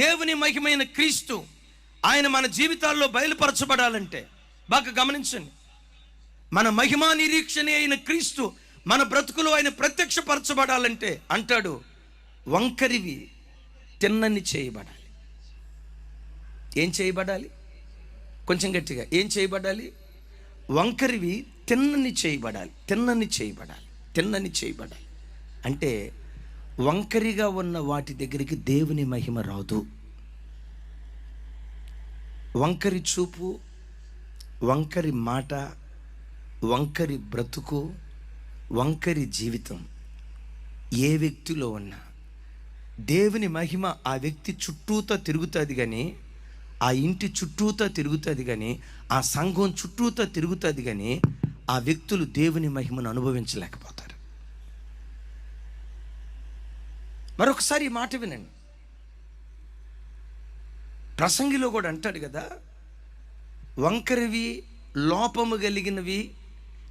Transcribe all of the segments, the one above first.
దేవుని మహిమైన క్రీస్తు ఆయన మన జీవితాల్లో బయలుపరచబడాలంటే బాగా గమనించండి. మన మహిమా నిరీక్షణ అయిన క్రీస్తు మన బ్రతుకులో ఆయన ప్రత్యక్షపరచబడాలంటే అంటాడు వంకరివి తిన్నని చేయబడాలి. ఏం చేయబడాలి? కొంచెం గట్టిగా ఏం చేయబడాలి? వంకరివి తిన్నని చేయబడాలి తిన్నని చేయబడాలి తిన్నని చేయబడాలి. అంటే వంకరిగా ఉన్న వాటి దగ్గరికి దేవుని మహిమ రాదు. వంకరి చూపు వంకరి మాట వంకరి బ్రతుకు వంకరి జీవితం ఏ వ్యక్తిలో ఉన్నా. దేవుని మహిమ ఆ వ్యక్తి చుట్టూతా తిరుగుతుంది కానీ ఆ ఇంటి చుట్టూతో తిరుగుతుంది కానీ ఆ సంఘం చుట్టూతో తిరుగుతుంది కానీ ఆ వ్యక్తులు దేవుని మహిమను అనుభవించలేకపోతారు. మరొకసారి ఈ మాట వినండి. ప్రసంగిలో కూడా అంటాడు కదా వంకరివి లోపము కలిగినవి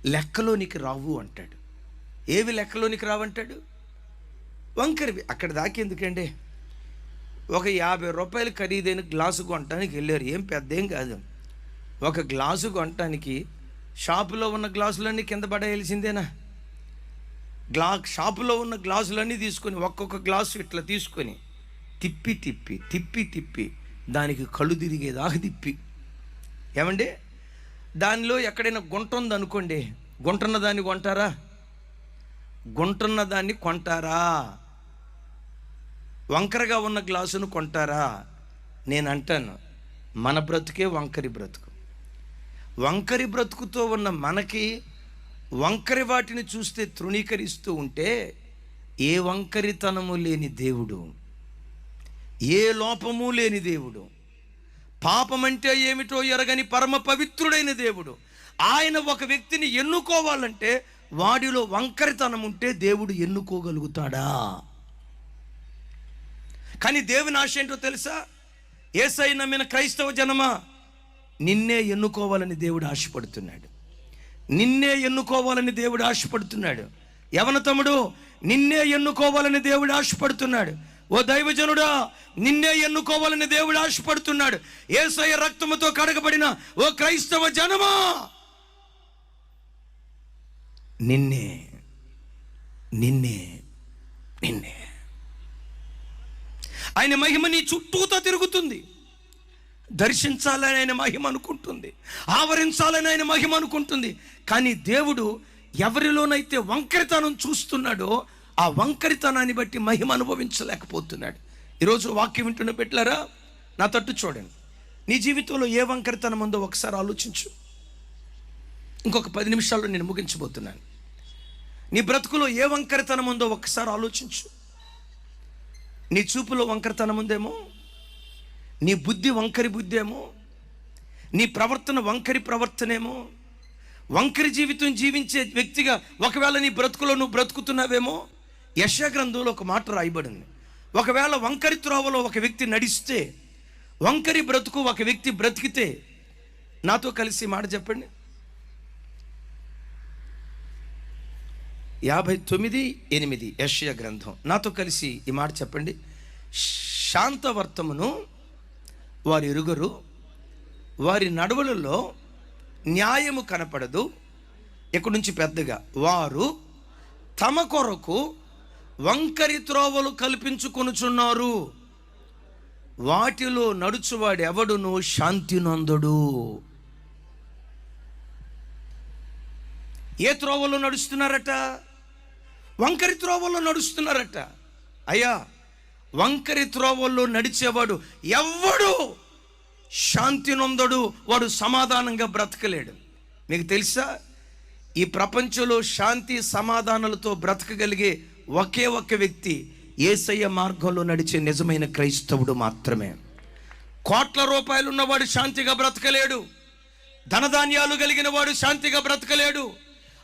లెక్కలోనికి రావు అంటాడు. ఏవి లెక్కలోనికి రావంటాడు వంకరివి. అక్కడ దాకేందుకండి ఒక యాభై రూపాయలు ఖరీదైన గ్లాసు కొనటానికి వెళ్ళారు. ఏం పెద్ద ఏం కాదు. ఒక గ్లాసు కొనటానికి షాపులో ఉన్న గ్లాసులన్నీ కింద పడేయాల్సిందేనా? గ్లా షాపులో ఉన్న గ్లాసులన్నీ తీసుకొని ఒక్కొక్క గ్లాసు ఇట్లా తీసుకొని తిప్పి తిప్పి తిప్పి తిప్పి దానికి కళ్ళు తిరిగేదాకా తిప్పి. ఏమండి? దానిలో ఎక్కడైనా గుంట ఉందనుకోండి గుంటున్న దాన్ని కొంటారా? గుంటున్న దాన్ని కొంటారా? వంకరగా ఉన్న గ్లాసును కొంటారా? నేను అంటాను మన బ్రతుకే వంకరి బ్రతుకు. వంకరి బ్రతుకుతో ఉన్న మనకి వంకరి వాటిని చూస్తే తృణీకరిస్తూ ఉంటే ఏ వంకరితనము లేని దేవుడు? ఏ లోపము లేని దేవుడు? పాపమంటే ఏమిటో ఎరగని పరమ పవిత్రుడైన దేవుడు. ఆయన ఒక వ్యక్తిని ఎన్నుకోవాలంటే వాడిలో వంకరితనం ఉంటే దేవుడు ఎన్నుకోగలుగుతాడా? కానీ దేవుని ఆశ ఏంటో తెలుసా? ఏసై నమ్మిన క్రైస్తవ జనమా నిన్నే ఎన్నుకోవాలని దేవుడు ఆశపడుతున్నాడు. నిన్నే ఎన్నుకోవాలని దేవుడు ఆశపడుతున్నాడు. యవన తమ్ముడు? నిన్నే ఎన్నుకోవాలని దేవుడు ఆశపడుతున్నాడు. ఓ దైవజనుడా నిన్నే ఎన్నుకోవాలని దేవుడు ఆశపడుతున్నాడు. ఏసయ్య రక్తముతో కడగబడిన ఓ క్రైస్తవ జనమా? నిన్నే నిన్నే నిన్నే. ఆయన మహిమ నీ చుట్టూతో తిరుగుతుంది. దర్శించాలని ఆయన మహిమ అనుకుంటుంది ఆవరించాలని ఆయన మహిమ అనుకుంటుంది. కానీ దేవుడు ఎవరిలోనైతే వంకరితనం చూస్తున్నాడో ఆ వంకరితనాన్ని బట్టి మహిమ అనుభవించలేకపోతున్నాడు. ఈరోజు వాక్యం వింటున్న పెట్టారా నా తట్టు చూడండి. నీ జీవితంలో ఏ వంకరితనం ఉందో ఒకసారి ఆలోచించు. ఇంకొక పది నిమిషాల్లో నేను ముగించబోతున్నాను. నీ బ్రతుకులో ఏ వంకరితనం ఉందో ఒకసారి ఆలోచించు. నీ చూపులో వంకరతనం ఉందేమో? నీ బుద్ధి వంకరి బుద్ధి ఏమో నీ ప్రవర్తన వంకరి ప్రవర్తనేమో? వంకరి జీవితం జీవించే వ్యక్తిగా ఒకవేళ నీ బ్రతుకులో నువ్వు బ్రతుకుతున్నావేమో? యశ గ్రంథంలో ఒక మాట రాయబడింది. ఒకవేళ వంకరి త్రోవలో ఒక వ్యక్తి నడిస్తే వంకరి బ్రతుకు ఒక వ్యక్తి బ్రతికితే నాతో కలిసి ఈ మాట చెప్పండి. యాభై తొమ్మిది ఎనిమిది యశ్య గ్రంథం నాతో కలిసి ఈ మాట చెప్పండి. శాంతవర్తమును వారి ఇరుగరు వారి నడవులలో న్యాయము కనపడదు. ఇక్కడి నుంచి పెద్దగా? వారు తమ కొరకు వంకరి త్రోవలు కల్పించుకొనుచున్నారు. వాటిలో నడుచువాడు ఎవడును శాంతి నొందడు ఏ త్రోవలో నడుస్తున్నారట? వంకరి త్రోవల్లో నడుస్తున్నారట. అయ్యా వంకరి త్రోవల్లో నడిచేవాడు ఎవ్వడు శాంతి నొందడు వాడు సమాధానంగా బ్రతకలేడు. మీకు తెలుసా? ఈ ప్రపంచంలో శాంతి సమాధానాలతో బ్రతకగలిగే ఒకే ఒక్క వ్యక్తి ఏసయ్య మార్గంలో నడిచే నిజమైన క్రైస్తవుడు మాత్రమే. కోట్ల రూపాయలు ఉన్నవాడు శాంతిగా బ్రతకలేడు. ధనధాన్యాలు కలిగిన వాడు శాంతిగా బ్రతకలేడు.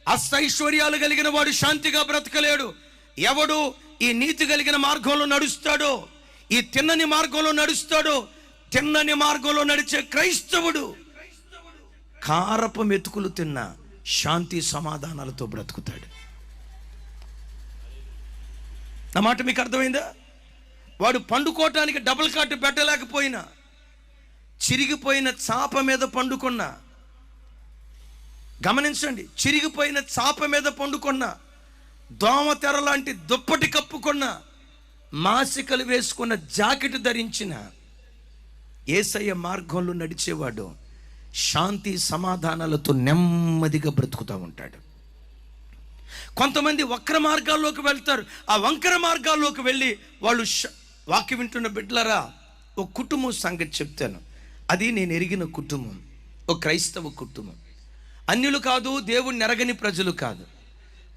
అష్టైశ్వర్యాలు కలిగిన వాడు శాంతిగా బ్రతకలేడు. ఎవడు ఈ నీతి కలిగిన మార్గంలో నడుస్తాడో ఈ తిన్నని మార్గంలో నడుస్తాడో తిన్నని మార్గంలో నడిచే క్రైస్తవుడు. కారపు మెతుకులు తిన్న శాంతి సమాధానాలతో బ్రతుకుతాడు. నా మాట మీకు అర్థమైందా? వాడు పండుకోవటానికి డబుల్ కాట్ పెట్టలేకపోయినా చిరిగిపోయిన చాప మీద పండుకున్న. గమనించండి చిరిగిపోయిన చాప మీద పండుకున్న దోమ తెర లాంటి దుప్పటి కప్పుకున్న మాసికలు వేసుకున్న జాకెట్ ధరించిన ఏసయ్య మార్గంలో నడిచేవాడు శాంతి సమాధానాలతో నెమ్మదిగా బ్రతుకుతూ ఉంటాడు. కొంతమంది వక్ర మార్గాల్లోకి వెళ్తారు. ఆ వంకర మార్గాల్లోకి వెళ్ళి వాళ్ళు ష- వాక్య వింటున్న బిడ్డలరా ఒక కుటుంబం సంగతి చెప్తాను. అది నేను ఎరిగిన కుటుంబం ఒక క్రైస్తవ కుటుంబం. అన్యులు కాదు దేవుణ్ణి ఎరగని ప్రజలు కాదు.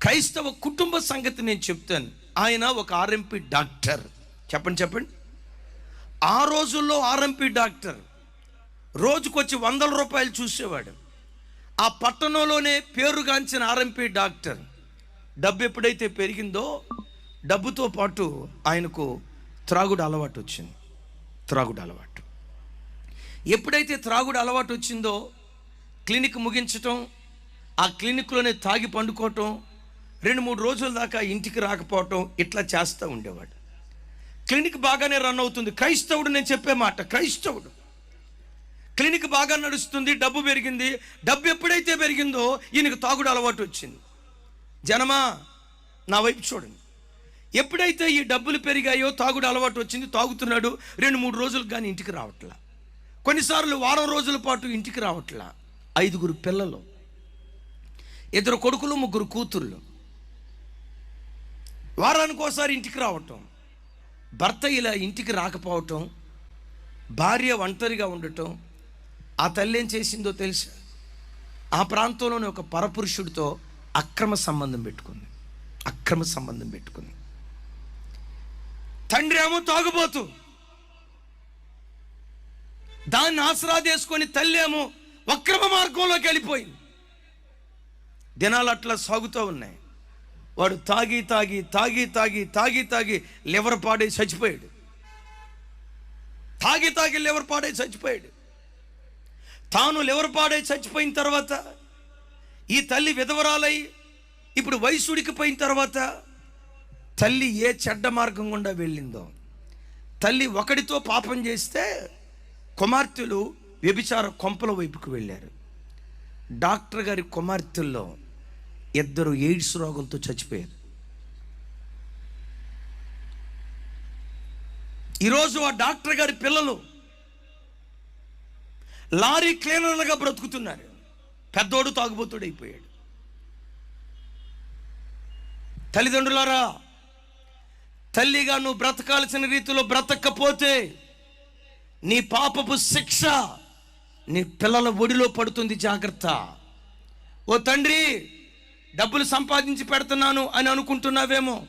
క్రైస్తవ కుటుంబ సంగతి నేను చెప్తాను. ఆయన ఒక ఆర్ఎంపీ డాక్టర్. చెప్పండి చెప్పండి. ఆ రోజుల్లో ఆర్ఎంపీ డాక్టర్ రోజుకొచ్చి వందల రూపాయలు చూసేవాడు. ఆ పట్టణంలోనే పేరుగాంచిన ఆర్ఎంపీ డాక్టర్. డబ్బు ఎప్పుడైతే పెరిగిందో డబ్బుతో పాటు ఆయనకు త్రాగుడు అలవాటు వచ్చింది. త్రాగుడు అలవాటు. ఎప్పుడైతే త్రాగుడు అలవాటు వచ్చిందో క్లినిక్ ముగించటం ఆ క్లినిక్లోనే తాగి పండుకోవటం రెండు మూడు రోజుల దాకా ఇంటికి రాకపోవటం ఇట్లా చేస్తూ ఉండేవాడు. క్లినిక్ బాగానే రన్ అవుతుంది. క్రైస్తవుడు నేను చెప్పే మాట క్రైస్తవుడు. క్లినిక్ బాగా నడుస్తుంది డబ్బు పెరిగింది. డబ్బు ఎప్పుడైతే పెరిగిందో ఈయనకు తాగుడు అలవాటు వచ్చింది. జనమా నా వైపు చూడండి. ఎప్పుడైతే ఈ డబ్బులు పెరిగాయో తాగుడు అలవాటు వచ్చింది తాగుతున్నాడు రెండు మూడు రోజులకు కానీ ఇంటికి రావట్లా. కొన్నిసార్లు వారం రోజుల పాటు ఇంటికి రావట్లా. ఐదుగురు పిల్లలు ఇద్దరు కొడుకులు ముగ్గురు కూతుర్లు. వారానికి ఒకసారి ఇంటికి రావటం భర్త ఇలా ఇంటికి రాకపోవటం భార్య ఒంటరిగా ఉండటం ఆ తల్లి ఏం చేసిందో తెలుసా? ఆ ప్రాంతంలోని ఒక పరపురుషుడితో అక్రమ సంబంధం పెట్టుకుంది. అక్రమ సంబంధం పెట్టుకుంది. తండ్రి ఏమో తాగుబోతు. దాన్ని ఆసరా తల్లి ఏమో అక్రమ మార్గంలోకి వెళ్ళిపోయింది. దినాలు అట్లా సాగుతూ ఉన్నాయి. వాడు తాగి తాగి తాగి తాగి తాగి తాగి లివర్ పాడై చచ్చిపోయాడు. తాగి తాగి లివర్ పాడై చచ్చిపోయాడు. తాను లివర్ పాడై చచ్చిపోయిన తర్వాత ఈ తల్లి విధవరాలై ఇప్పుడు వయసుడికిపోయిన తర్వాత తల్లి ఏ చెడ్డ మార్గం గుండా వెళ్ళిందో తల్లి ఒకడితో పాపం చేస్తే కుమార్తెలు వ్యభిచార కొంపల వైపుకు వెళ్ళారు. డాక్టర్ గారి కుమార్తెల్లో ఇద్దరు ఎయిడ్స్ రోగంతో చచ్చిపోయారు. ఈరోజు ఆ డాక్టర్ గారి పిల్లలు లారీ క్లీనర్లుగా బ్రతుకుతున్నారు. పెద్దోడు తాగుబోతుడు అయిపోయాడు. తల్లిదండ్రులారా తల్లిగా నువ్వు బ్రతకాల్సిన రీతిలో బ్రతకపోతే నీ పాపపు శిక్ష నీ పిల్లల ఒడిలో పడుతుంది జాగ్రత్త. ఓ తండ్రి డబ్బులు సంపాదించి పెడుతున్నాను అని అనుకుంటున్నావేమో.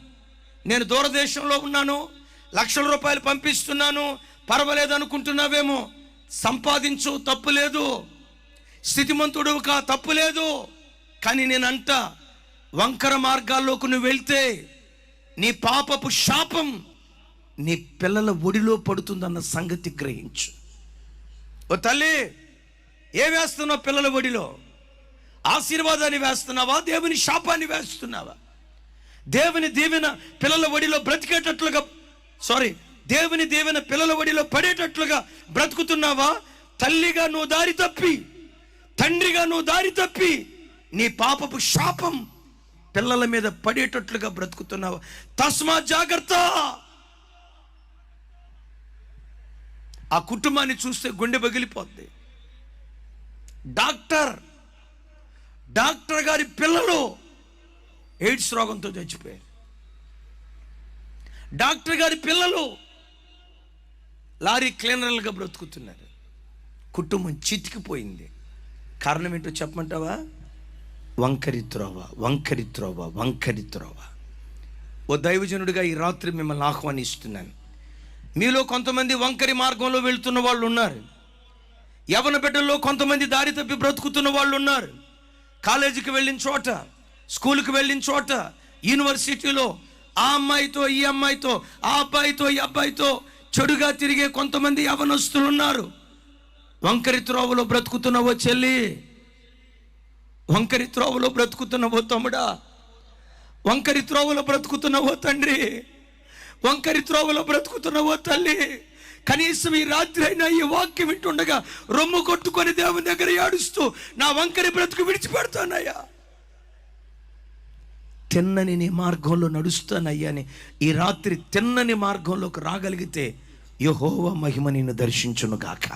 నేను దూరదేశంలో ఉన్నాను లక్షల రూపాయలు పంపిస్తున్నాను పర్వాలేదు అనుకుంటున్నావేమో. సంపాదించు తప్పు లేదు. స్థితిమంతుడు కా తప్పు లేదు. కానీ నేనంట వంకర మార్గాల్లోకి నువ్వు వెళ్తే నీ పాపపు శాపం నీ పిల్లల ఒడిలో పడుతుందన్న సంగతి గ్రహించు. ఓ తల్లి ఏ వేస్తున్నావు పిల్లల ఒడిలో? ఆశీర్వాదాన్ని వేస్తున్నావా? దేవుని శాపాన్ని వేస్తున్నావా? దేవుని దీవెన పిల్లల ఒడిలో బ్రతికేటట్లుగా సారీ దేవుని దీవెన పిల్లల ఒడిలో పడేటట్లుగా బ్రతుకుతున్నావా? తల్లిగా నువ్వు దారి తప్పి తండ్రిగా నువ్వు దారి తప్పి నీ పాపపు శాపం పిల్లల మీద పడేటట్లుగా బ్రతుకుతున్నావా? తస్మా జాగ్రత్త! ఆ కుటుంబాన్ని చూస్తే గుండె పగిలిపోద్ది డాక్టర్ డాక్టర్ గారి పిల్లలు ఎయిడ్స్ రోగంతో చచ్చిపోయారు. డాక్టర్ గారి పిల్లలు లారీ క్లీనర్లుగా బ్రతుకుతున్నారు. కుటుంబం చితికిపోయింది. కారణం ఏంటో చెప్పమంటావా? వంకరి త్రోవ వంకరి త్రోవ వంకరి త్రోవ. ఓ దైవజనుడిగా ఈ రాత్రి మిమ్మల్ని ఆహ్వానిస్తున్నాను. మీలో కొంతమంది వంకరి మార్గంలో వెళ్తున్న వాళ్ళు ఉన్నారు యవన బిడ్డల్లో కొంతమంది దారి తప్పి బ్రతుకుతున్న వాళ్ళు ఉన్నారు కాలేజీకి వెళ్ళిన చోట స్కూల్కి వెళ్ళిన చోట యూనివర్సిటీలో ఆ అమ్మాయితో ఈ అమ్మాయితో ఆ అబ్బాయితో ఈ అబ్బాయితో చెడుగా తిరిగే కొంతమంది యవనస్తులు ఉన్నారు. వంకరి త్రోవలో బ్రతుకుతున్నవో చెల్లి. వంకరి త్రోవలో బ్రతుకుతున్నవో తమ్ముడా. వంకరి త్రోవలో బ్రతుకుతున్నవో తండ్రి. వంకరి త్రోవలో బ్రతుకుతున్నవో తల్లి. కనీసం ఈ రాత్రి అయినా ఈ వాక్యం వింటుండగా రొమ్ము కొట్టుకొని దేవుని దగ్గర ఏడుస్తూ నా వంకరి బ్రతుకు విడిచిపెడతానయ్యా. తిన్నని నీ మార్గంలో నడుస్తానయ్యా అని ఈ రాత్రి తిన్నని మార్గంలోకి రాగలిగితే యహోవ మహిమ నిన్ను దర్శించును గాక.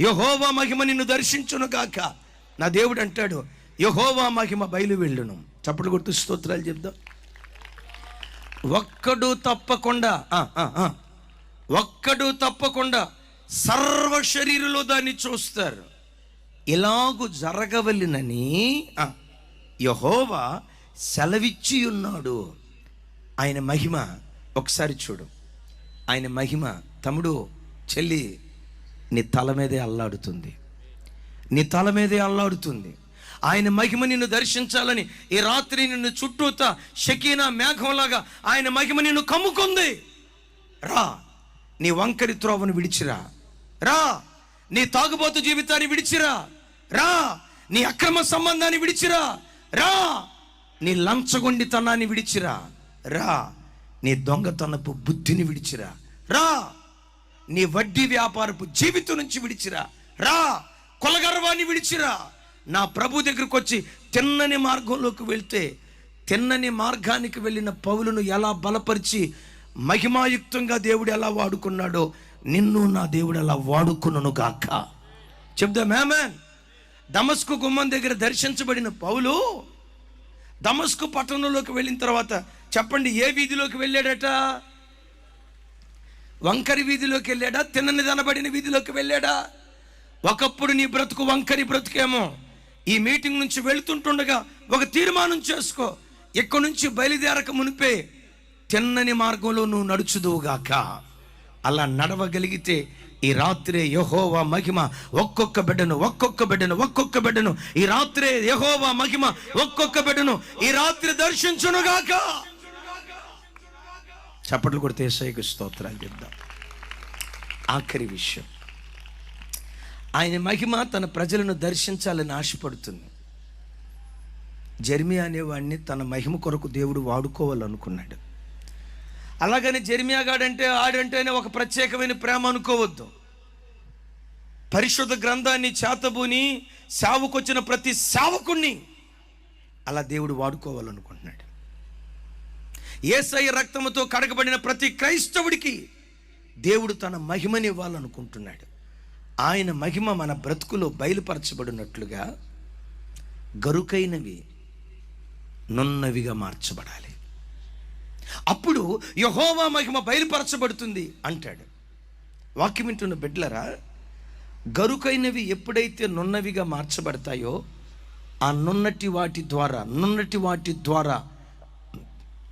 యహోవా మహిమ నిన్ను దర్శించును గాక. నా దేవుడు అంటాడు యహోవా మహిమ బయలు వెళ్ళును చప్పుడు కొట్టు స్తోత్రాలు చెప్దాం. ఒక్కడు తప్పకుండా ఆ, ఆ, ఆ. ఒక్కడు తప్పకుండా సర్వ శరీరులో దాన్ని చూస్తారు. ఇలాగు జరగవలనని యహోవా సెలవిచ్చి ఉన్నాడు. ఆయన మహిమ ఒకసారి చూడు. ఆయన మహిమ తమ్ముడు చెల్లి నీ తల మీదే అల్లాడుతుంది. నీ తల మీదే అల్లాడుతుంది. ఆయన మహిమ నిన్ను దర్శించాలని ఈ రాత్రి నిన్ను చుట్టూత షకీనా మేఘంలాగా ఆయన మహిమ నిన్ను కమ్ముకుంది. రా. నీ వంకరి త్రోవను విడిచిరా. రా. నీ తాగుబోతు జీవితాన్ని విడిచిరా. రా. నీ అక్రమ సంబంధాన్ని విడిచిరా. రా. నీ లంచగొండితనాన్ని విడిచిరా. రా. నీ దొంగతనపు బుద్ధిని విడిచిరా. రా. నీ వడ్డీ వ్యాపారపు జీవితం నుంచి విడిచిరా. రా. కొలగర్వాన్ని విడిచిరా. నా ప్రభు దగ్గరకు వచ్చి తిన్నని మార్గంలోకి వెళ్తే తిన్నని మార్గానికి వెళ్ళిన పౌలను ఎలా బలపరిచి మహిమాయుక్తంగా దేవుడు ఎలా వాడుకున్నాడో నిన్ను నా దేవుడు ఎలా వాడుకున్నను గాక. చెప్దా మేమన్ దమస్కు గుమ్మం దగ్గర దర్శించబడిన పౌలు దమస్కు పట్టణంలోకి వెళ్ళిన తర్వాత చెప్పండి ఏ వీధిలోకి వెళ్ళాడట? వంకరి వీధిలోకి వెళ్ళాడా? తినని దనబడిన వీధిలోకి వెళ్ళాడా? ఒకప్పుడు నీ బ్రతుకు వంకరి బ్రతుకేమో. ఈ మీటింగ్ నుంచి వెళుతుంటుండగా ఒక తీర్మానం చేసుకో. ఇక్కడి నుంచి బయలుదేరక మునిపే. తిన్నని మార్గంలో నువ్వు నడుచుదువుగాక అలా నడవగలిగితే ఈ రాత్రే యహోవా మహిమ ఒక్కొక్క బిడ్డను ఒక్కొక్క బిడ్డను ఒక్కొక్క బిడ్డను. ఈ రాత్రే యహోవా మహిమ ఒక్కొక్క బిడ్డను ఈ రాత్రి దర్శించునుగాక చప్పట్లు కొడితే ఏసైకి స్తోత్రాలు చెప్దాం. ఆఖరి విషయం. ఆయన మహిమ తన ప్రజలను దర్శించాలని ఆశపడుతుంది. జర్మి అనేవాడిని తన మహిమ కొరకు దేవుడు వాడుకోవాలనుకున్నాడు. అలాగని జెర్మియా గాడంటే ఆడంటేనే ఒక ప్రత్యేకమైన ప్రేమ అనుకోవద్దు. పరిశుద్ధ గ్రంథాన్ని చేతబూని సేవకొచ్చిన ప్రతి సేవకుణ్ణి అలా దేవుడు వాడుకోవాలనుకుంటున్నాడు. ఏసై రక్తముతో కడగబడిన ప్రతి క్రైస్తవుడికి దేవుడు తన మహిమని ఇవ్వాలనుకుంటున్నాడు ఆయన మహిమ మన బ్రతుకులో బయలుపరచబడినట్లుగా గరుకైనవి నున్నవిగా మార్చబడాలి. అప్పుడు యహోవా మహిమ బయలుపరచబడుతుంది అంటాడు. వాక్యం వింటున్న బిడ్డలరా గరుకైనవి ఎప్పుడైతే నున్నవిగా మార్చబడతాయో ఆ నున్నటి వాటి ద్వారా నున్నటి వాటి ద్వారా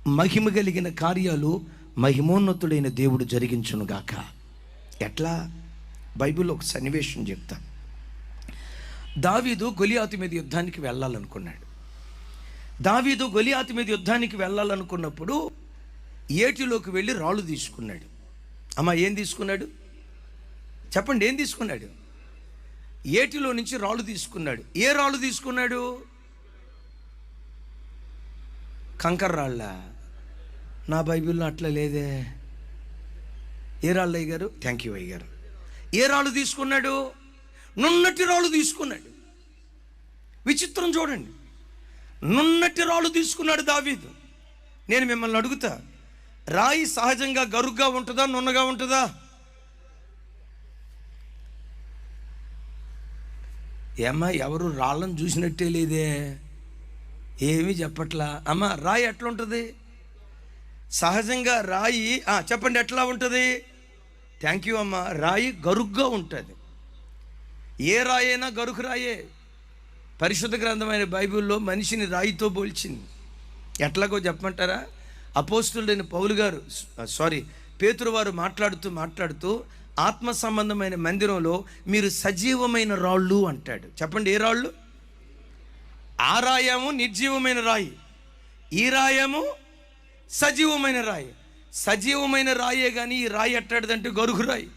మహిమ కలిగిన కార్యాలు మహిమోన్నతుడైన దేవుడు జరిగించునుగాక ఎట్లా? బైబిల్ ఒక సన్నివేశం చెప్తా. దావీదు గొలియాతి మీద యుద్ధానికి వెళ్ళాలనుకున్నాడు. దావీదు గొలియాతి మీద యుద్ధానికి వెళ్ళాలనుకున్నప్పుడు ఏటిలోకి వెళ్ళి రాళ్ళు తీసుకున్నాడు. అమ్మ ఏం తీసుకున్నాడు? చెప్పండి ఏం తీసుకున్నాడు? ఏటిలో నుంచి రాళ్ళు తీసుకున్నాడు. ఏ రాళ్ళు తీసుకున్నాడు? కంకర రాళ్ళ? నా బైబిల్లో అట్లా లేదే. ఏ రాళ్ళు అయ్యారు థ్యాంక్ యూ అయ్యారు ఏ రాళ్ళు తీసుకున్నాడు? నున్నటి రాళ్ళు తీసుకున్నాడు. విచిత్రం చూడండి. నున్నటి రాళ్ళు తీసుకున్నాడు దావీదు. నేను మిమ్మల్ని అడుగుతా. రాయి సహజంగా గరుగ్గా ఉంటుందా నున్నగా ఉంటుందా? ఏమ్మా ఎవరు రాళ్ళను చూసినట్టే లేదే? ఏమీ చెప్పట్లా? అమ్మ రాయి ఎట్లా ఉంటుంది సహజంగా రాయి చెప్పండి ఎట్లా ఉంటుంది? థ్యాంక్ యూ అమ్మ. రాయి గరుగ్గా ఉంటుంది. ఏ రాయైనా గరుకు రాయే. పరిశుద్ధ గ్రంథమైన బైబిల్లో మనిషిని రాయితో పోల్చింది ఎట్లాగో చెప్పమంటారా? అపోస్తుడైన పౌలు గారు సారీ పేతురు వారు మాట్లాడుతూ మాట్లాడుతూ ఆత్మ సంబంధమైన మందిరంలో మీరు సజీవమైన రాళ్ళు అంటాడు. చెప్పండి ఏ రాళ్ళు? ఆ రాయము నిర్జీవమైన రాయి ఈ రాయము సజీవమైన రాయి. సజీవమైన రాయే కానీ ఈ రాయి ఎట్టాడుదంటే గరుగు రాయి.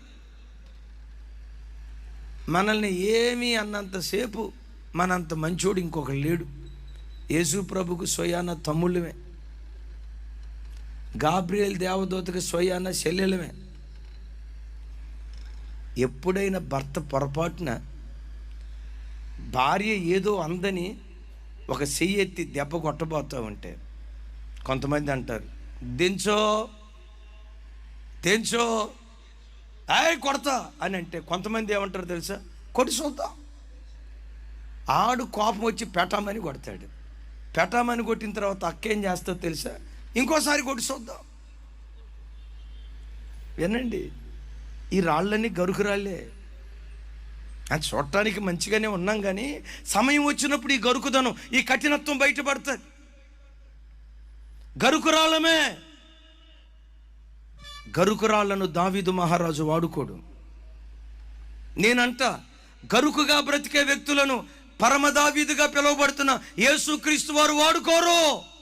మనల్ని ఏమీ అన్నంతసేపు మనంత మంచోడు ఇంకొకరు లేడు. యేసు ప్రభుకు స్వయాన తమ్ముళ్ళమే. గాబ్రియల్ దేవదూతకి స్వయాన శల్యలమే. ఎప్పుడైనా భర్త పొరపాటున భార్య ఏదో అందని ఒక చెయ్యి ఎత్తి దెబ్బ కొట్టబోతూ ఉంటే కొంతమంది అంటారు దించో దించో ఆయ్ కొడతా అని అంటే కొంతమంది ఏమంటారు తెలుసా? కొట్టి చూద్దాం ఆడు కోపం వచ్చి పెట్టామని కొడతాడు. పెట్టామని కొట్టిన తర్వాత అక్కేం చేస్తా తెలుసా? ఇంకోసారి కొట్టి చూద్దాం వినండి ఈ రాళ్ళన్నీ గరుకు రాళ్ళే. అది చూడటానికి మంచిగానే ఉన్నాం కానీ సమయం వచ్చినప్పుడు ఈ గరుకుదనం ఈ కఠినత్వం బయటపడుతుంది. గరుకురాళ్ళమే గరుకురాళ్ళను దావీదు మహారాజు వాడుకోడు. నేనంట గరుకుగా బ్రతికే వ్యక్తులను పరమదావీదుగా పిలువబడుతున్న యేసుక్రీస్తు వారు వాడుకోరు.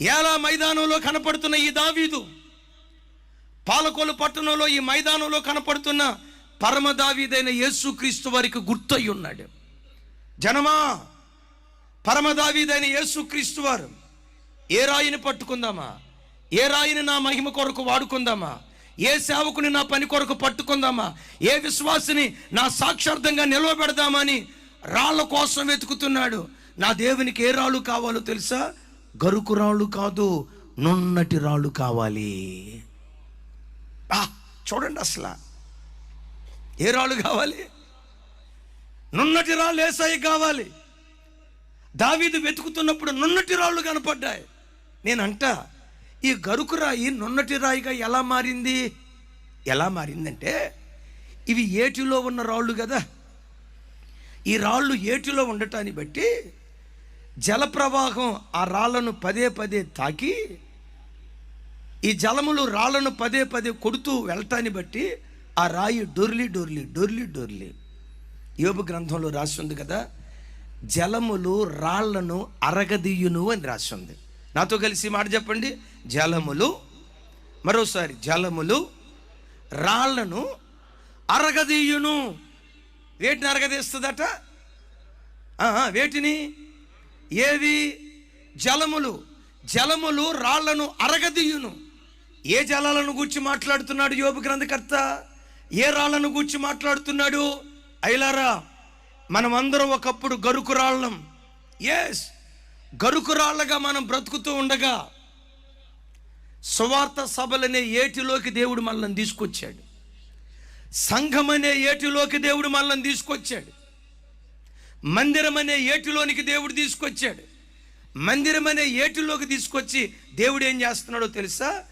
ఎలా మైదానంలో కనపడుతున్న ఈ దావీదు? పాలకోలు పట్టణంలో ఈ మైదానంలో కనపడుతున్న పరమ దావీదైన యేసుక్రీస్తు వారికి గుర్తయి ఉన్నాడు జనమా పరమ దావీదైన యేసుక్రీస్తు వారు ఏ రాయిని పట్టుకుందామా? ఏ రాయిని నా మహిమ కొరకు వాడుకుందామా? ఏ సేవకుని నా పని కొరకు పట్టుకుందామా? ఏ విశ్వాసిని నా సాక్షార్థంగా నిలవబెడదామని రాళ్ళ కోసం వెతుకుతున్నాడు. నా దేవునికి ఏ రాళ్ళు కావాలో తెలుసా? గరుకు రాళ్ళు కాదు నున్నటి రాళ్ళు కావాలి. ఆ, చూడండి అసలు. ఏ రాళ్ళు కావాలి? నున్నటి రాళ్ళు ఏసాయి కావాలి. దావీదు వెతుకుతున్నప్పుడు నున్నటి రాళ్ళు కనపడ్డాయి. నేనంట ఈ గరుకు రాయి నున్నటి రాయిగా ఎలా మారింది? ఎలా మారిందంటే ఇవి ఏటిలో ఉన్న రాళ్ళు కదా. ఈ రాళ్ళు ఏటిలో ఉండటాన్ని బట్టి జలప్రవాహం ఆ రాళ్ళను పదే పదే తాకి ఈ జలములు రాళ్ళను పదే పదే కొడుతూ వెళ్ళటాన్ని బట్టి ఆ రాయి డొర్లి డొర్లి డొర్లి డొర్లి. యోబు గ్రంథంలో రాసి ఉంది కదా జలములు రాళ్ళను అరగదీయును అని రాసి ఉంది. నాతో కలిసి మాట చెప్పండి. జలములు మరోసారి జలములు రాళ్ళను అరగదీయును. వేటిని అరగదీస్తుందట? వేటిని? ఏవి జలములు. జలములు రాళ్ళను అరగదీయును. ఏ జలాలను గూర్చి మాట్లాడుతున్నాడు యోబు గ్రంథకర్త? ఏ రాళ్ళను గూర్చి మాట్లాడుతున్నాడు? ఐలారా మనమందరం ఒకప్పుడు గరుకు రాళ్ళం. ఎస్ గరుకు రాళ్ళగా మనం బ్రతుకుతూ ఉండగా సువార్త సభలనే ఏటిలోకి దేవుడు మనల్ని తీసుకొచ్చాడు. సంఘం అనే ఏటిలోకి దేవుడు మనల్ని తీసుకొచ్చాడు. మందిరం అనే ఏటిలోనికి దేవుడు తీసుకొచ్చాడు. మందిరం అనే ఏటిలోకి తీసుకొచ్చి దేవుడు ఏం చేస్తున్నాడో తెలుసా?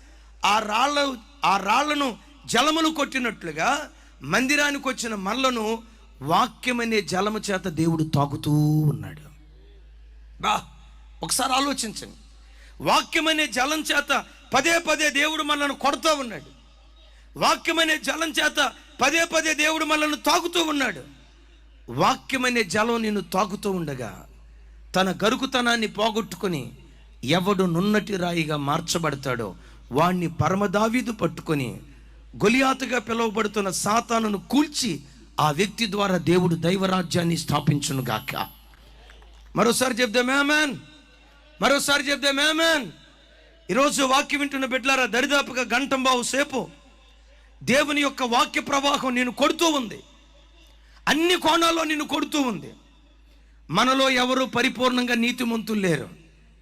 ఆ రాళ్ళ ఆ రాళ్ళను జలములు కొట్టినట్లుగా మందిరానికి వచ్చిన మల్లను వాక్యం అనే జలము చేత దేవుడు తాకుతూ ఉన్నాడు. బా ఒకసారి ఆలోచించండి. వాక్యం అనే జలం చేత పదే పదే దేవుడు మనల్ని కొడుతూ ఉన్నాడు. వాక్యం అనే జలం చేత పదే పదే దేవుడు మనల్ని తాకుతూ ఉన్నాడు. వాక్యమనే జలం నిన్ను తాకుతూ ఉండగా తన గరుకుతనాన్ని పోగొట్టుకొని ఎవడు నున్నటి రాయిగా మార్చబడతాడో వాణ్ణి పరమదావీదు పట్టుకొని గొలియాతుగా పిలువబడుతున్న సాతానును కూల్చి ఆ వ్యక్తి ద్వారా దేవుడు దైవరాజ్యాన్ని స్థాపించును గాక. మరోసారి చెప్దాం మ్యాన్ మరోసారి చెప్దాం మ్యాన్ ఈరోజు వాక్యం వింటున్న బిడ్డలారా దరిదాపుగా గంటం బావు సేపు దేవుని యొక్క వాక్య ప్రవాహం నేను కొడుతూ ఉంది. అన్ని కోణాల్లో నిన్ను కొడుతూ ఉంది. మనలో ఎవరు పరిపూర్ణంగా నీతిమంతులు లేరు.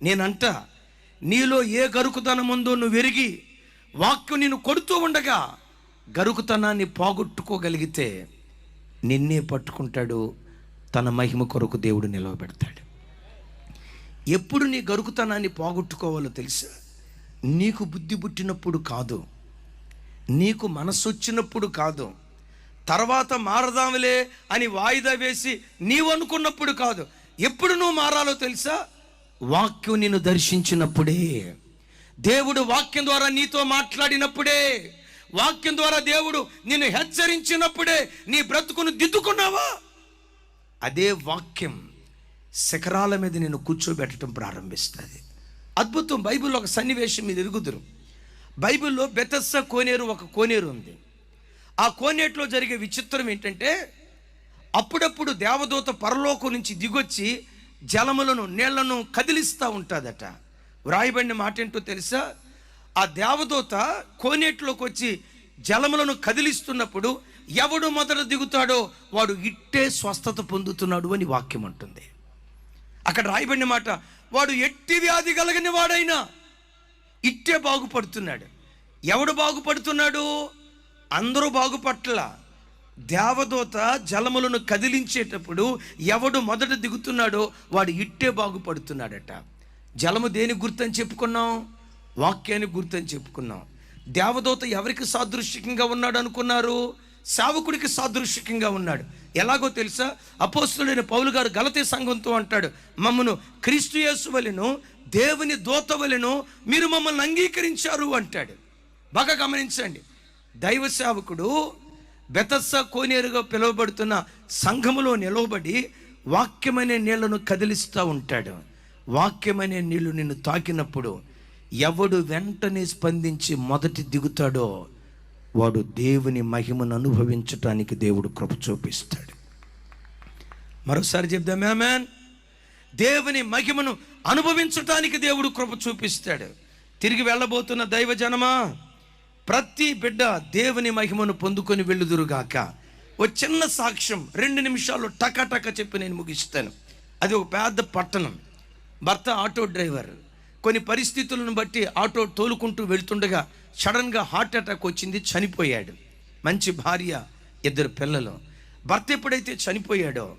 నేనంట నీలో ఏ గరుకుతనం ఉందో నువ్వు ఎరిగి వాక్యం నిన్ను కొడుతూ ఉండగా గరుకుతనాన్ని పోగొట్టుకోగలిగితే నిన్నే పట్టుకుంటాడు తన మహిమ కొరకు దేవుడు నిలవబెడతాడు. ఎప్పుడు నీ గరుకుతనాన్ని పోగొట్టుకోవాలో తెలుసా? నీకు బుద్ధి పుట్టినప్పుడు కాదు. నీకు మనసు వచ్చినప్పుడు కాదు. తర్వాత మారదాములే అని వాయిదా వేసి నీవు అనుకున్నప్పుడు కాదు. ఎప్పుడు నువ్వు మారాలో తెలుసా? వాక్యం నిన్ను దర్శించినప్పుడే. దేవుడు వాక్యం ద్వారా నీతో మాట్లాడినప్పుడే. వాక్యం ద్వారా దేవుడు నిన్ను హెచ్చరించినప్పుడే నీ బ్రతుకును దిద్దుకున్నావా? అదే వాక్యం శిఖరాల మీద నేను కూర్చోబెట్టడం ప్రారంభిస్తుంది. అద్భుతం బైబిల్లో ఒక సన్నివేశం మీరు ఎరుగుదురు. బైబిల్లో బెతస్స కోనేరు ఒక కోనేరు ఉంది. ఆ కోనేటిలో జరిగే విచిత్రం ఏంటంటే అప్పుడప్పుడు దేవదూత పరలోకం నుంచి దిగొచ్చి జలములను నీళ్ళను కదిలిస్తూ ఉంటుందట. వ్రాయబడిన మాట ఏంటో తెలుసా? ఆ దేవదూత కోనేటిలోకి వచ్చి జలములను కదిలిస్తున్నప్పుడు ఎవడు మొదట దిగుతాడో వాడు ఇట్టే స్వస్థత పొందుతున్నాడు అని వాక్యం అంటుంది. అక్కడ రాయబడిన మాట వాడు ఎట్టి వ్యాధి కలగని వాడైనా ఇట్టే బాగుపడుతున్నాడు. ఎవడు బాగుపడుతున్నాడు? అందరూ బాగుపట్ల. దేవదూత జలములను కదిలించేటప్పుడు ఎవడు మొదట దిగుతున్నాడో వాడు ఇట్టే బాగుపడుతున్నాడట. జలము దేని గుర్తని చెప్పుకున్నాం? వాక్యానికి గుర్తని చెప్పుకున్నాం. దేవదూత ఎవరికి సాదృశ్యకంగా ఉన్నాడు అనుకున్నారు? సేవకుడికి సాదృశ్యకంగా ఉన్నాడు. ఎలాగో తెలుసా? అపోస్తుడైన పౌలు గారు గలతీ సంఘంతో అంటాడు మమ్మను క్రీస్తు యేసు వలెను దేవుని దూత వలెను మీరు మమ్మల్ని అంగీకరించారు అంటాడు. బాగా గమనించండి. దైవ సేవకుడు బెతస్స కోనేరుగా పిలువబడుతున్న సంఘములో నిలవబడి వాక్యమనే నీళ్ళను కదిలిస్తూ ఉంటాడు. వాక్యమనే నీళ్ళు నిన్ను తాకినప్పుడు ఎవడు వెంటనే స్పందించి మొదటి దిగుతాడో వాడు దేవుని మహిమను అనుభవించటానికి దేవుడు కృప చూపిస్తాడు. మరోసారి చెప్దామే మ్యాన్ దేవుని మహిమను అనుభవించటానికి దేవుడు కృప చూపిస్తాడు. తిరిగి వెళ్ళబోతున్న దైవ జనమా? ప్రతి బిడ్డ దేవుని మహిమను పొందుకొని వెళ్ళుదురుగాక. ఓ చిన్న సాక్ష్యం రెండు నిమిషాలు టకాటక చెప్పి నేను ముగిస్తాను. అది ఒక పెద్ద పట్టణం. భర్త ఆటో డ్రైవర్. కొన్ని పరిస్థితులను బట్టి ఆటో తోలుకుంటూ వెళ్తుండగా సడన్గా హార్ట్ అటాక్ వచ్చింది చనిపోయాడు. మంచి భార్య ఇద్దరు పిల్లలు. భర్త ఎప్పుడైతే చనిపోయాడో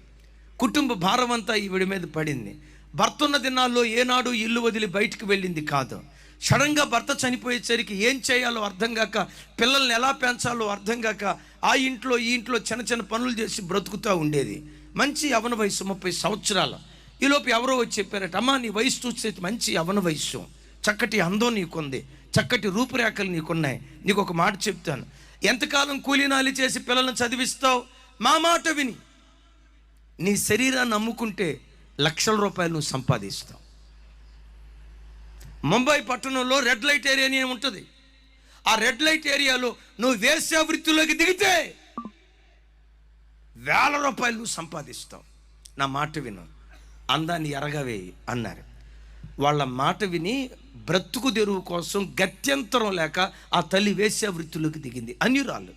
కుటుంబ భారం అంతా ఈవిడ మీద పడింది. భర్త ఉన్న దినాల్లో ఏనాడు ఇల్లు వదిలి బయటికి వెళ్ళింది కాదు. సడన్గా భర్త చనిపోయేసరికి ఏం చేయాలో అర్థం కాక పిల్లల్ని ఎలా పెంచాలో అర్థం కాక ఆ ఇంట్లో ఈ ఇంట్లో చిన్న చిన్న పనులు చేసి బ్రతుకుతూ ఉండేది. మంచి యవన వయసు ముప్పై సంవత్సరాలు. ఈలోపు ఎవరో వచ్చి చెప్పారట అమ్మా నీ వయసు చూస్తే మంచి యవన వయస్సు. చక్కటి అందం నీకుంది. చక్కటి రూపురేఖలు నీకున్నాయి. నీకు ఒక మాట చెప్తాను. ఎంతకాలం కూలీనాలి చేసి పిల్లల్ని చదివిస్తావు? మా మాట విని. నీ శరీరాన్ని అమ్ముకుంటే లక్షల రూపాయలు నువ్వు సంపాదిస్తావు. ముంబై పట్టణంలో రెడ్ లైట్ ఏరియా ఉంటుంది. ఆ రెడ్ లైట్ ఏరియాలో నువ్వు వేసే వృత్తిలోకి దిగితే వేల రూపాయలు నువ్వు సంపాదిస్తావు. నా మాట విను. అందాన్ని ఎరగవేయి అన్నారు. వాళ్ళ మాట విని బ్రతుకు తెరువు కోసం గత్యంతరం లేక ఆ తల్లి వేసే వృత్తిలోకి దిగింది. అన్యురాలు.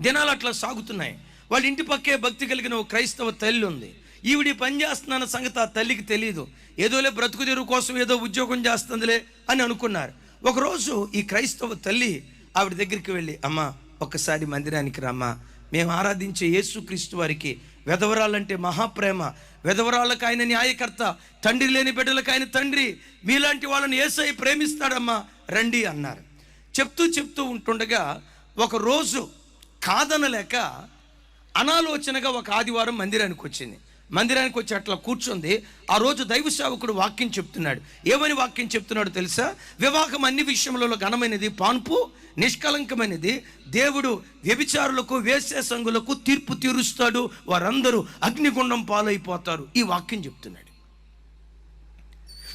దినాలు అట్లా సాగుతున్నాయి. వాళ్ళ ఇంటి పక్కే భక్తి కలిగిన ఒక క్రైస్తవ తల్లి ఉంది. ఈవిడి పని చేస్తున్నాన్న సంగతి ఆ తల్లికి తెలియదు ఏదోలే బ్రతుకు తెరువు కోసం ఏదో ఉద్యోగం చేస్తుందిలే అని అనుకున్నారు. ఒకరోజు ఈ క్రైస్తవ తల్లి ఆవిడ దగ్గరికి వెళ్ళి అమ్మ ఒక్కసారి మందిరానికి రమ్మా. మేము ఆరాధించే యేసుక్రీస్తు వారికి వెధవరాలంటే మహాప్రేమ. వెధవరాళ్ళకు ఆయన న్యాయకర్త తండ్రి లేని బిడ్డలకు ఆయన తండ్రి. మీలాంటి వాళ్ళని ఏసై ప్రేమిస్తాడమ్మా రండి అన్నారు. చెప్తూ చెప్తూ ఉంటుండగా ఒక రోజు కాదనలేక అనాలోచనగా ఒక ఆదివారం మందిరానికి వచ్చింది. మందిరానికి వచ్చి అట్లా కూర్చుంది. ఆ రోజు దైవ సేవకుడు వాక్యం చెప్తున్నాడు. ఏమని వాక్యం చెప్తున్నాడు తెలుసా? వివాహం అన్ని విషయములలో ఘనమైనది పాన్పు నిష్కలంకమైనది దేవుడు వ్యభిచారులకు వేసే సంఘులకు తీర్పు తీరుస్తాడు. వారందరూ అగ్నిగుండం పాలైపోతారు. ఈ వాక్యం చెప్తున్నాడు.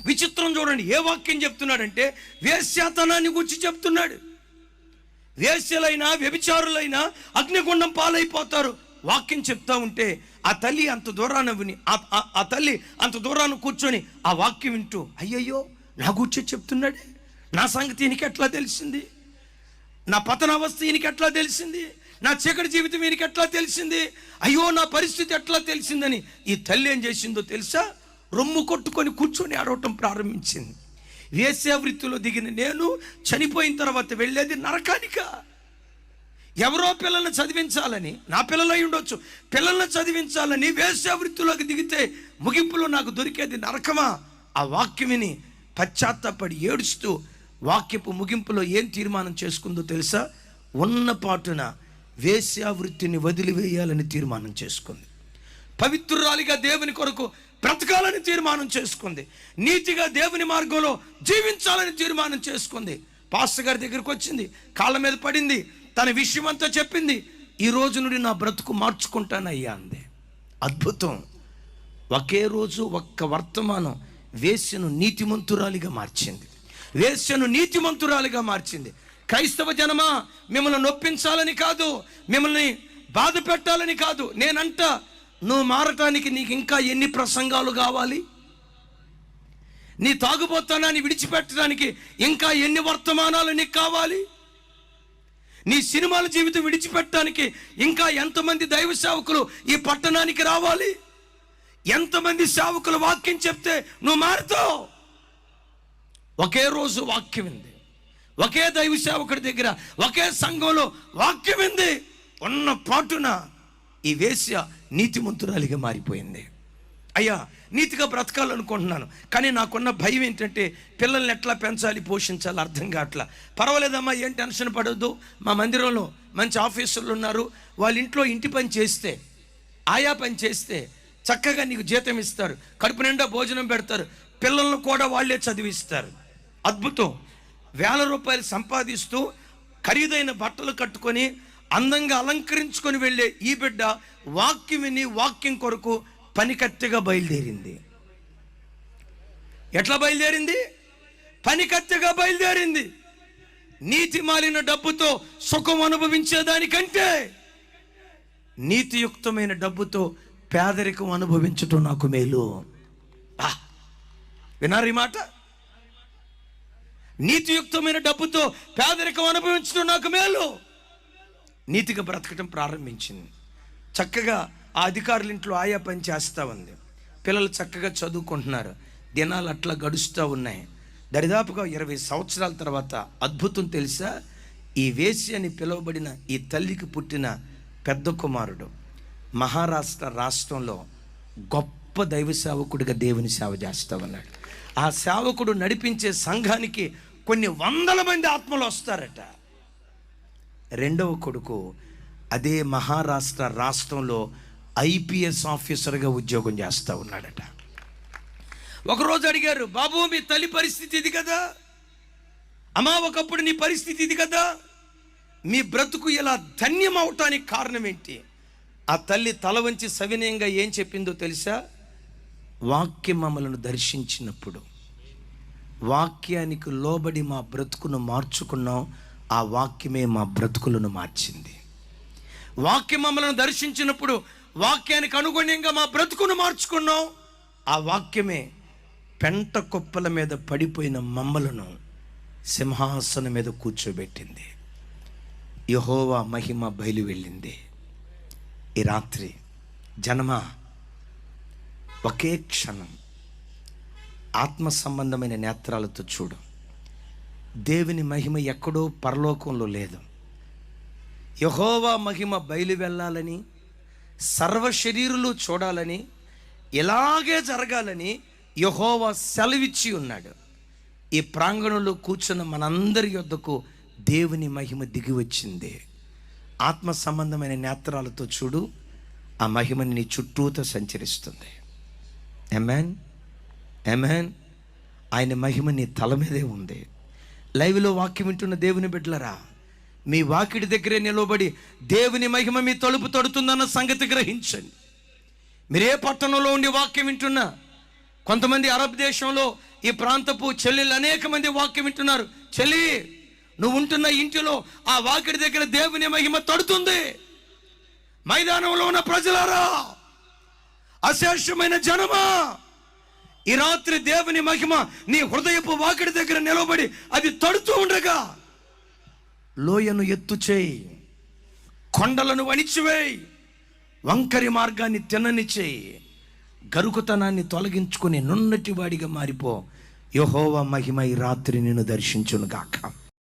విచిత్రం చూడండి. ఏ వాక్యం చెప్తున్నాడంటే వేశ్యాతనాన్ని గురించి చెప్తున్నాడు. వేశ్యలైనా వ్యభిచారులైనా అగ్నిగుండం పాలైపోతారు. వాక్యం చెప్తా ఉంటే ఆ తల్లి అంత దూరాన విని ఆ- తల్లి అంత దూరాన కూర్చొని ఆ వాక్యం వింటూ అయ్యయ్యో నా గురించి చెప్తున్నాడే? నా సంగతి ఈయనకి ఎట్లా తెలిసింది? నా పతనావస్థ ఈయనకి ఎట్లా తెలిసింది? నా చీకటి జీవితం ఈయనకి ఎట్లా తెలిసింది? అయ్యో నా పరిస్థితి ఎట్లా తెలిసిందని ఈ తల్లి ఏం చేసిందో తెలుసా? రొమ్ము కొట్టుకొని కూర్చొని ఆడవటం ప్రారంభించింది. వేశ్యావృత్తిలో దిగిన నేను చనిపోయిన తర్వాత వెళ్ళేది నరకానిక. ఎవరో పిల్లల్ని చదివించాలని నా పిల్లలు అయి ఉండొచ్చు. పిల్లల్ని చదివించాలని వేశ్యా వృత్తిలోకి దిగితే ముగింపులో నాకు దొరికేది నరకమా? ఆ వాక్యం విని పశ్చాత్తాపడి ఏడుస్తూ వాక్యపు ముగింపులో ఏం తీర్మానం చేసుకుందో తెలుసా? ఉన్న పాటున వేశ్యావృత్తిని వదిలివేయాలని తీర్మానం చేసుకుంది. పవిత్రురాలిగా దేవుని కొరకు బ్రతకాలని తీర్మానం చేసుకుంది. నీతిగా దేవుని మార్గంలో జీవించాలని తీర్మానం చేసుకుంది. పాస్టర్ గారి దగ్గరికి వచ్చింది. కాళ్ళ మీద పడింది. తన విషయం అంతా చెప్పింది. ఈ రోజు నుండి నా బ్రతుకు మార్చుకుంటానయ్యా అంది. అద్భుతం. ఒకే రోజు ఒక్క వర్తమానం వేశ్యను నీతిమంతురాలిగా మార్చింది. వేశ్యను నీతిమంతురాలిగా మార్చింది. క్రైస్తవ జనమా మిమ్మల్ని నొప్పించాలని కాదు మిమ్మల్ని బాధ పెట్టాలని కాదు. నేనంట నువ్వు మారటానికి నీకు ఇంకా ఎన్ని ప్రసంగాలు కావాలి? నీ తాగుబోతానాన్ని విడిచిపెట్టడానికి ఇంకా ఎన్ని వర్తమానాలు నీకు కావాలి? నీ సినిమాల జీవితం విడిచిపెట్టడానికి ఇంకా ఎంతమంది దైవ సేవకులు ఈ పట్టణానికి రావాలి? ఎంతమంది సేవకులు వాక్యం చెప్తే నువ్వు మారుతావు? ఒకే రోజు వాక్యం ఉంది. ఒకే దైవ సేవకుడి దగ్గర ఒకే సంఘంలో వాక్యం ఉంది. ఉన్న పాటున ఈ వేశ్య నీతిమంతురాలిగా మారిపోయింది. అయ్యా నీతిగా బ్రతకాలనుకుంటున్నాను. కానీ నాకున్న భయం ఏంటంటే పిల్లల్ని ఎట్లా పెంచాలి పోషించాలి అర్థం కావట్లా. పర్వాలేదమ్మా ఏం టెన్షన్ పడవద్దు మా మందిరంలో మంచి ఆఫీసర్లు ఉన్నారు. వాళ్ళ ఇంట్లో ఇంటి పని చేస్తే ఆయా పని చేస్తే చక్కగా నీకు జీతం ఇస్తారు. కడుపు నిండా భోజనం పెడతారు. పిల్లలను కూడా వాళ్ళే చదివిస్తారు. అద్భుతం. వేల రూపాయలు సంపాదిస్తూ ఖరీదైన బట్టలు కట్టుకొని అందంగా అలంకరించుకొని వెళ్ళే ఈ బిడ్డ వాక్యం విని వాక్యం కొరకు పనికత్తెగా బయలుదేరింది. ఎట్లా బయలుదేరింది? పనికత్తెగా బయలుదేరింది. నీతి మాలిన డబ్బుతో సుఖం అనుభవించేదానికంటే నీతియుక్తమైన డబ్బుతో పేదరికం అనుభవించటం నాకు మేలు. ఆ, వినారు ఈ మాట? నీతియుక్తమైన డబ్బుతో పేదరికం అనుభవించడం నాకు మేలు. నీతిగా బ్రతకటం ప్రారంభించింది. చక్కగా ఆ అధికారుల ఇంట్లో ఆయా పని చేస్తూ ఉంది. పిల్లలు చక్కగా చదువుకుంటున్నారు. దినాలు అట్లా గడుస్తూ ఉన్నాయి. దరిదాపుగా ఇరవై సంవత్సరాల తర్వాత అద్భుతం తెలుసా? ఈ వేసి అని పిలువబడిన ఈ తల్లికి పుట్టిన పెద్ద కుమారుడు. మహారాష్ట్ర రాష్ట్రంలో గొప్ప దైవ సేవకుడిగా దేవుని సేవ చేస్తూ ఉన్నాడు. ఆ సేవకుడు నడిపించే సంఘానికి కొన్ని వందల మంది ఆత్మలు వస్తారట. రెండవ కొడుకు అదే మహారాష్ట్ర రాష్ట్రంలో ఐపీఎస్ ఆఫీసర్గా ఉద్యోగం చేస్తూ ఉన్నాడట. ఒకరోజు అడిగారు బాబు మీ తల్లి పరిస్థితి ఇది కదా? అమ్మా ఒకప్పుడు నీ పరిస్థితి ఇది కదా? మీ బ్రతుకు ఇలా ధన్యం అవటానికి కారణం ఏంటి? ఆ తల్లి తల వంచి సవినయంగా ఏం చెప్పిందో తెలుసా? వాక్యం మమ్మలను దర్శించినప్పుడు వాక్యానికి లోబడి మా బ్రతుకును మార్చుకున్నాం ఆ వాక్యమే మా బ్రతుకులను మార్చింది. వాక్యం మమ్మల్ని దర్శించినప్పుడు వాక్యానికి అనుగుణ్యంగా మా బ్రతుకును మార్చుకున్నాం. ఆ వాక్యమే పెంట కుప్పల మీద పడిపోయిన మమ్మలను సింహాసనం మీద కూర్చోబెట్టింది. యహోవా మహిమ బయలు వెళ్ళింది. ఈ రాత్రి జనమ ఒకే క్షణం ఆత్మ సంబంధమైన నేత్రాలతో చూడు. దేవుని మహిమ ఎక్కడో పరలోకంలో లేదు. యహోవా మహిమ బయలు వెళ్ళాలని సర్వ శరీరులు చూడాలని ఇలాగే జరగాలని యహోవా సెలవిచ్చి ఉన్నాడు. ఈ ప్రాంగణంలో కూర్చున్న మనందరి యొద్దకు దేవుని మహిమ దిగి వచ్చింది. ఆత్మ సంబంధమైన నేత్రాలతో చూడు ఆ మహిమని నీ చుట్టూతో సంచరిస్తుంది. ఎమెన్ ఎమెన్ ఆయన మహిమ నీ తల మీదే ఉంది. లైవ్లో వాక్యం వింటున్న దేవుని బిడ్డలరా మీ వాకిడి దగ్గరే నిలబడి దేవుని మహిమ మీ తలుపు తడుతుందన్న సంగతి గ్రహించండి. మీరు ఏ పట్టణంలో ఉండి వాక్యం వింటున్నా. కొంతమంది అరబ్ దేశంలో ఈ ప్రాంతపు చెల్లెలు అనేక మంది వాక్యం వింటున్నారు. చెల్లి నువ్వు ఉంటున్న ఇంటిలో ఆ వాకిడి దగ్గర దేవుని మహిమ తడుతుంది. మైదానంలో ఉన్న ప్రజలారా అశేషమైన జనమా. ఈ రాత్రి దేవుని మహిమ నీ హృదయపు వాకిడి దగ్గర నిలబడి అది తడుతూ ఉండగా లోయను ఎత్తు చేయి. కొండలను వణిచివేయి వంకరి మార్గాన్ని తినని చేయి. గరుకుతనాన్ని తొలగించుకుని నున్నటి వాడిగా మారిపో. యహోవ మహిమ ఈ రాత్రి నిన్ను దర్శించును గాక